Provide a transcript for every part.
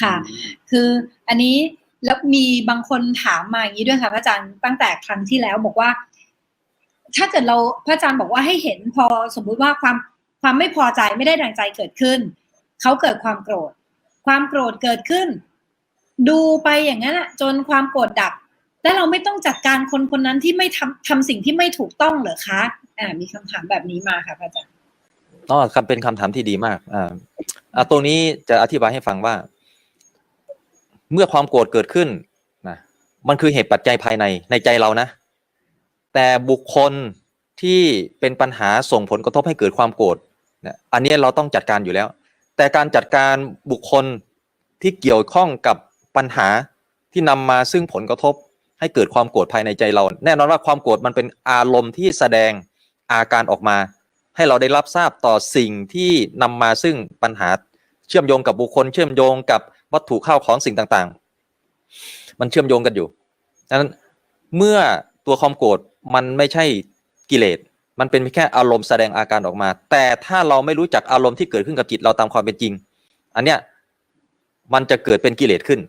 ค่ะ คืออันนี้แล้วมีบางคนถามมาอย่างนี้ด้วยค่ะ พระอาจารย์ตั้งแต่ครั้งที่แล้วบอกว่า ถ้าเกิดเราพระอาจารย์บอกว่าให้เห็นพอสมมุติว่าความความไม่พอใจไม่ได้ดังใจเกิดขึ้นเขาเกิดความโกรธ ความโกรธเกิดขึ้น ดูไปอย่างนั้นอะจนความโกรธดับแล้วเราไม่ต้องจัดการคนคนนั้นที่ไม่ทำทำสิ่งที่ไม่ถูกต้องเหรอคะ อ่า มีคำถามแบบนี้มาค่ะพระอาจารย์อ๋อคำเป็นคำถามที่ดีมากอ่าอ่าตรงนี้จะอธิบายให้ฟังว่า เมื่อความโกรธเกิดขึ้นนะมันคือเหตุปัจจัยภายในในใจเรานะ แต่บุคคลที่เป็นปัญหาส่งผลกระทบให้เกิดความโกรธนี่ยอันนี้เราต้องจัดการอยู่แล้ว แต่การจัดการบุคคลที่เกี่ยวข้องกับปัญหาที่นำมาซึ่งผลกระทบให้เกิดความโกรธภายในใจเรา แน่นอนว่าความโกรธมันเป็นอารมณ์ที่แสดงอาการออกมา ให้เราได้รับทราบต่อสิ่งที่นำมาซึ่งปัญหาเชื่อมโยงกับบุคคล เชื่อมโยงกับ วัตถุข้าวของสิ่งต่างๆ มันเชื่อมโยงกันอยู่ดังนั้นเมื่อตัวความโกรธมันไม่ใช่กิเลสมันเป็นแค่อารมณ์แสดงอาการออกมา แต่ถ้าเราไม่รู้จักอารมณ์ที่เกิดขึ้นกับจิตเราตามความเป็นจริง อันเนี้ยมันจะเกิดเป็นกิเลสขึ้น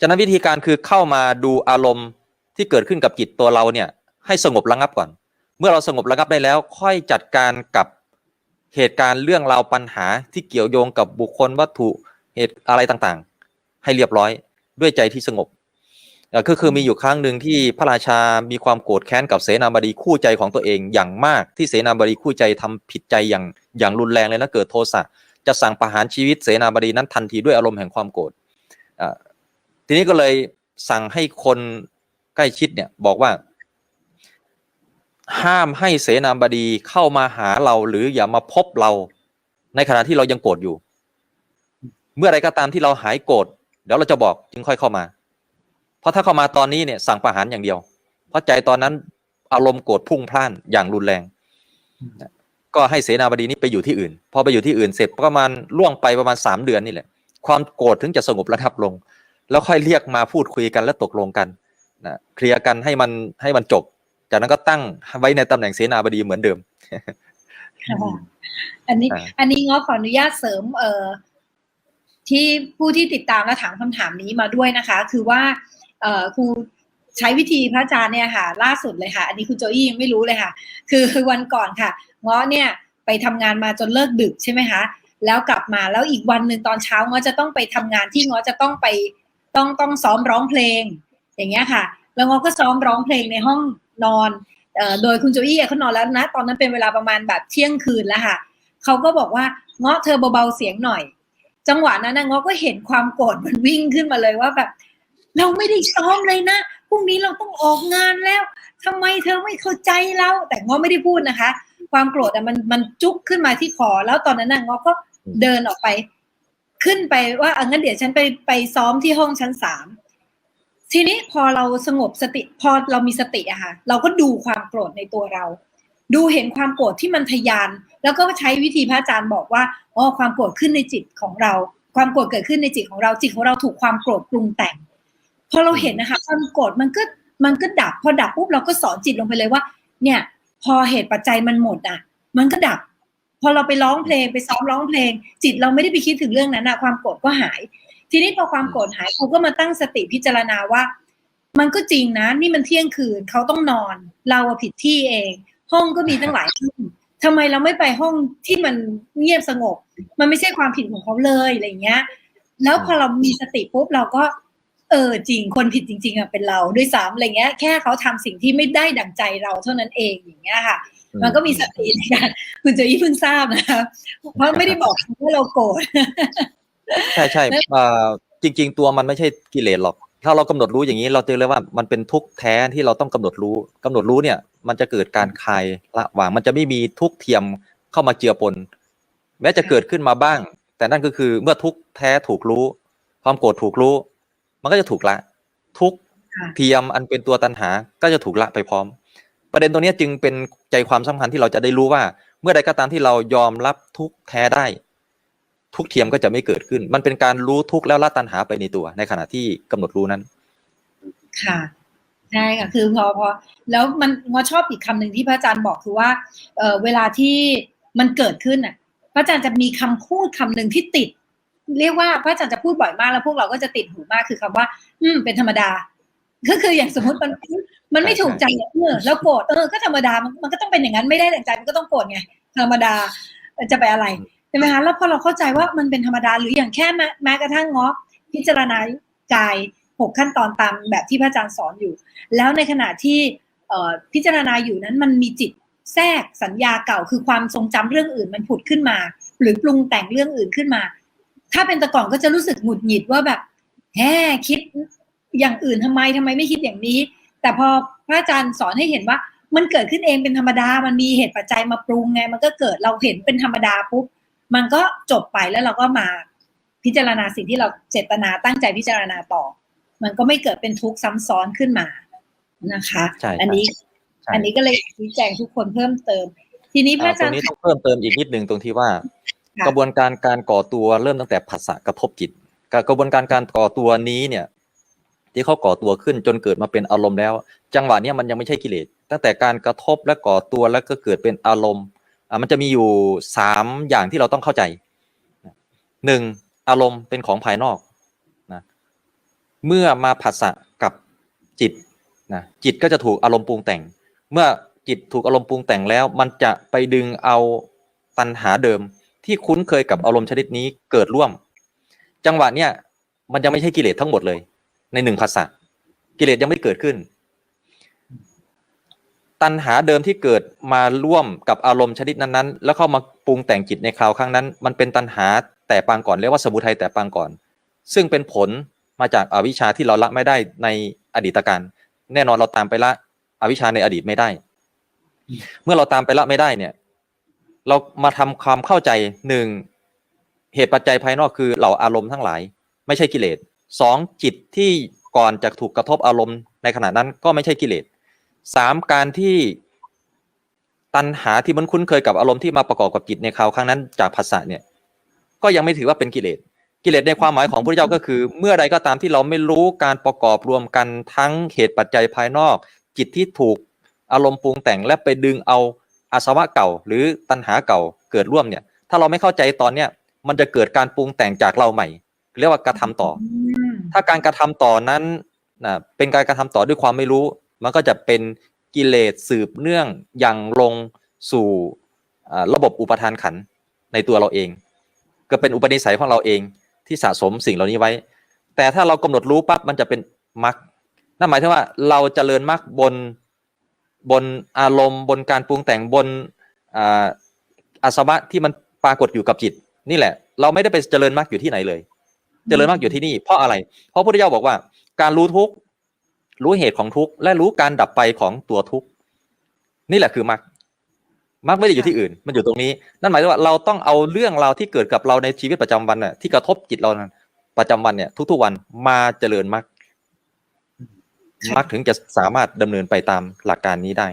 ฉะนั้นวิธีการคือเข้ามาดูอารมณ์ที่เกิดขึ้นกับจิตตัวเราเนี่ยให้สงบระงับก่อน เมื่อเราสงบระงับได้แล้ว ค่อยจัดการกับเหตุการณ์เรื่องราวปัญหาที่เกี่ยวโยงกับบุคคลวัตถุ เหตุอะไรต่างๆ ให้เรียบร้อยด้วยใจที่สงบอ่อก็คือมีอยู่ครั้งหนึ่งที่พระราชา มีความโกรธแค้นกับเสนาบดีคู่ใจของตัวเองอย่างมากที่เสนาบดีคู่ใจทำผิดใจอย่างอย่างรุนแรงเลยนะเกิดโทสะจะสั่งประหารชีวิตเสนาบดีนั้นทันทีด้วยอารมณ์แห่งความโกรธอ่าทีนี้ก็เลยสั่งให้คนใกล้ชิดเนี่ยบอกว่า ห้ามให้เสนาบดีเข้ามาหาเราหรืออย่ามาพบเรา ในขณะที่เรายังโกรธอยู่ เมื่อไรก็ตามที่เราหายโกรธเดี๋ยวเราจะบอกจึงค่อยเข้ามา เพราะถ้าเข้ามาตอนนี้เนี่ยสั่งประหารอย่างเดียว เพราะใจตอนนั้นอารมณ์โกรธพุ่งพล่านอย่างรุนแรง ก็ให้เสนาบดีนี้ไปอยู่ที่อื่น พอไปอยู่ที่อื่นเสร็จประมาณล่วงไปประมาณสามเดือนนี่แหละ ความโกรธถึงจะสงบระงับลง แล้วค่อยเรียกมาพูดคุยกันและตกลงกันนะเคลียร์กันให้มันให้มันจบ จากนั้นก็ตั้งไว้ในตำแหน่งเสนาบดีเหมือนเดิมอันนี้อันนี้ง้อขออนุญาตเสริมเอ่อ ที่ผู้ที่ติดตามและถามคำถามนี้มาด้วยนะคะ คือว่าครูใช้วิธีพระอาจารย์เนี่ยค่ะ ล่าสุดเลยค่ะ อันนี้คุณโจอี้ยังไม่รู้เลยค่ะ คือวันก่อนค่ะง้อเนี่ยไปทำงานมาจนเลิกดึกใช่ไหมคะแล้วกลับมาแล้วอีกวันหนึ่งตอนเช้าง้อจะต้องไปทำงานที่ง้อจะต้องไปต้องต้องซ้อมร้องเพลง อย่างเงี้ยค่ะ แล้วง้อก็ซ้อมร้องเพลงในห้องนอนโดยคุณโจอี้เขานอนแล้วนะ ตอนนั้นเป็นเวลาประมาณแบบเที่ยงคืนแล้วค่ะเขาก็บอกว่าเงาะเธอเบาๆเสียงหน่อย จังหวะนั้นนะงาะก็เห็นความโกรธมันวิ่งขึ้นมาเลยว่าแบบ เราไม่ได้ซ้อมเลยนะพรุ่งนี้เราต้องออกงานแล้วทำไมเธอไม่เข้าใจเรา แต่งาะไม่ได้พูดนะคะ ความโกรธอะมันมันจุกขึ้นมาที่คอแล้วตอนนั้นนะงาะก็เดินออกไป ขึ้นไปว่าเอะงั้นเดี๋ยวฉันไปไปซ้อมที่ห้องชั้นสามทีนี้พอเราสงบสติพอเรามีสติอะค่ะ เราก็ดูความโกรธในตัวเรา ดูเห็นความโกรธที่มันทะยาน แล้วก็ใช้วิธีพระอาจารย์บอกว่าอ๋อความโกรธขึ้นในจิตของเรา ความโกรธเกิดขึ้นในจิตของเราจิตของเราถูกความโกรธปรุงแต่งพอเราเห็นนะคะความโกรธมันก็มันก็ดับ พอดับปุ๊บเราก็สอนจิตลงไปเลยว่า เนี่ย พอเหตุปัจจัยมันหมดอะ มันก็ดับ พอเราไปร้องเพลงไปซ้อมร้องเพลง จิตเราไม่ได้ไปคิดถึงเรื่องนั้นอะความโกรธก็หาย ทีนี้พอความโกรธหายเขาก็มาตั้งสติพิจารณาว่า มันก็จริงนะ นี่มันเที่ยงคืนเขาต้องนอน เราผิดที่เอง ห้องก็มีตั้งหลายห้องทำไมเราไม่ไปห้องที่มันเงียบสงบ มันไม่ใช่ความผิดของเขาเลยอะไรเงี้ย แล้วพอเรามีสติปุ๊บเราก็ เออจริงคนผิดจริง ๆอะเป็นเราด้วยซ้ำอะไรเงี้ย แค่เขาทำสิ่งที่ไม่ได้ดั่งใจเราเท่านั้นเองอย่างเงี้ยค่ะ มันก็มีสติในการคุณโจยี่เพิ่งทราบนะคะเพราะไม่ได้บอกว่าเราโกรธใช่ใช่เอ่อจริง ๆ ตัวมันไม่ใช่กิเลสหรอก ถ้าเรากำหนดรู้อย่างนี้เราจะเรียกว่ามันเป็นทุกข์แท้ที่เราต้องกำหนดรู้กำหนดรู้เนี่ย มันจะเกิดการคลายละวาง มันจะไม่มีทุกข์เทียมเข้ามาเจือปน แม้จะเกิดขึ้นมาบ้าง แต่นั่นก็คือเมื่อทุกข์แท้ถูกรู้ ความโกรธถูกรู้ มันก็จะถูกละ ทุกข์เทียมอันเป็นตัวตัณหาก็จะถูกละไปพร้อม ประเด็นตรงนี้จึงเป็นใจความสำคัญที่เราจะได้รู้ว่า เมื่อใดก็ตามที่เรายอมรับทุกข์แท้ได้ ทุกข์เทียมก็จะไม่เกิดขึ้น มันเป็นการรู้ทุกข์แล้วละตัณหาไปในตัว ในขณะที่กำหนดรู้นั้น ค่ะใช่ค่ะคือพอพอแล้วมันงอชอบอีกคำหนึ่งที่พระอาจารย์บอกคือว่าเออเวลาที่มันเกิดขึ้นอะ พระอาจารย์จะมีคำพูดคำหนึ่งที่ติด เรียกว่าพระอาจารย์จะพูดบ่อยมากแล้วพวกเราก็จะติดหูมากคือคำว่า อืม เป็นธรรมดา ก็คืออย่างสมมติมันมันไม่ถูกใจอะเออแล้วโกรธเออก็ธรรมดามันมันก็ต้องเป็นอย่างนั้นไม่ได้ดั่งใจมันก็ต้องโกรธไงธรรมดาจะไปอะไรใช่ไหมคะแล้วพอเราเข้าใจว่ามันเป็นธรรมดาหรืออย่างแค่แม้กระทั่งเงาะพิจารณากายหกขั้นตอนตามแบบที่พระอาจารย์สอนอยู่ แล้วในขณะที่พิจารณาอยู่นั้นมันมีจิตแทรกสัญญาเก่า คือความทรงจำเรื่องอื่นมันผุดขึ้นมา หรือปรุงแต่งเรื่องอื่นขึ้นมา ถ้าเป็นต่ก่อนก็จะรู้สึกหงุดหงิดว่าแบบแหมคิดอย่างอื่นทำไมทำไมไม่คิดอย่างนี้ แต่พอพระอาจารย์สอนให้เห็นว่า มันเกิดขึ้นเองเป็นธรรมดามันมีเหตุปัจจัยมาปรุงไงมันก็เกิดเราเห็นเป็นธรรมดาปุ๊บ มันก็จบไปแล้วเราก็มาพิจารณาสิ่งที่เราเจตนาตั้งใจพิจารณาต่อ มันก็ไม่เกิดเป็นทุกข์ซ้ำซ้อนขึ้นมานะคะใช่อันนี้ใช่อันนี้ก็เลยชี้แจงทุกคนเพิ่มเติม ทีนี้พระอ่าอาตรจารงย์นี้ต้องเพิ่มเติมอีกนิดหนึ่งตรงที่ว่าค่ะกระบวนการการก่อตัวเริ่มตั้งแต่ผัสสะกระทบจิตกระบวนการการก่อตัวนี้เนี่ย ที่เขาก่อตัวขึ้นจนเกิดมาเป็นอารมณ์แล้ว จังหวะเนี้ยมันยังไม่ใช่กิเลสตั้งแต่การกระทบและก่อตัวแล้วก็เกิดเป็นอารมณ์อ่า มันจะมีอยู่สามอย่างที่เราต้องเข้าใจหนึ่งอารมณ์เป็นของภายนอกนะเมื่อมาผัสสะกับจิตนะจิตก็จะถูกอารมณ์ปรุงแต่ง เมื่อจิตถูกอารมณ์ปรุงแต่งแล้ว มันจะไปดึงเอาตัณหาเดิม ที่คุ้นเคยกับอารมณ์ชนิดนี้เกิดร่วม จังหวะเนี้ยมันยังไม่ใช่กิเลสทั้งหมดเลย ในหนึ่งภาษากิเลสยังไม่เกิดขึ้น ตัณหาเดิมที่เกิดมาร่วมกับอารมณ์ชนิดนั้นๆ แล้วเข้ามาปรุงแต่งจิตในคราวครั้งนั้น มันเป็นตัณหาแต่ปางก่อนเรียกว่าสมุทัยแต่ปางก่อน ซึ่งเป็นผลมาจากอาวิชชาที่เราละไม่ได้ในอดีตการแน่นอนเราตามไปละอวิชชาในอดีตไม่ได้ เมื่อเราตามไปละไม่ได้เนี่ย เรามาทำความเข้าใจหนึ่งเหตุปัจจัยภายนอกคือเหล่าอารมณ์ทั้งหลาย ไม่ใช่กิเลสสองจิตที่ก่อนจะถูกกระทบอารมณ์ในขณะนั้นก็ไม่ใช่กิเลส สามการที่ตัณหาที่มันคุ้นเคยกับอารมณ์ที่มาประกอบกับจิตในคราวครั้งนั้นจากภาษาเนี่ย ก็ยังไม่ถือว่าเป็นกิเลส กิเลสในความหมายของพระเจ้าก็คือ เมื่อใดก็ตามที่เราไม่รู้การประกอบรวมกันทั้งเหตุปัจจัยภายนอก จิตที่ถูกอารมณ์ปรุงแต่งและไปดึงเอาอาสวะเก่า หรือตัณหาเก่าเกิดร่วมเนี่ย ถ้าเราไม่เข้าใจตอนเนี้ยมันจะเกิดการปรุงแต่งจากเราใหม่ เรียกว่ากระทำต่อ ถ้าการกระทำต่อนั้นนะเป็นการกระทำต่อด้วยความไม่รู้ มันก็จะเป็นกิเลสสืบเนื่องอย่างลงสู่ระบบอุปทานขันในตัวเราเอง ก็เป็นอุปนิสัยของเราเองที่สะสมสิ่งเหล่านี้ไว้ แต่ถ้าเรากำหนดรู้ปั๊บมันจะเป็นมรรคนั่นหมายถึงว่าเราจเจริญมรรคบนบนอารมณ์ บนการปรุงแต่งบนอาอาสวะที่มันปรากฏอยู่กับจิต นี่แหละ เราไม่ได้ไปเจริญมรรคอยู่ที่ไหนเลย เจริญมรรคอยู่ที่นี่ เพราะอะไร เพราะพระพุทธเจ้าบอกว่า การรู้ทุกข์ รู้เหตุของทุกข์และรู้การดับไปของตัวทุกข์นี่แหละคือมรรคมรรคไม่ได้อยู่ที่อื่น มันอยู่ตรงนี้ นั่นหมายถึงว่าเราต้องเอาเรื่องราวที่เกิดกับเราในชีวิตประจำวันน่ะที่กระทบจิตเราประจำวันเนี่ย ทุกๆวันมาเจริญมรรคมรรคถึงจะสามารถดำเนินไปตามหลักการนี้ได้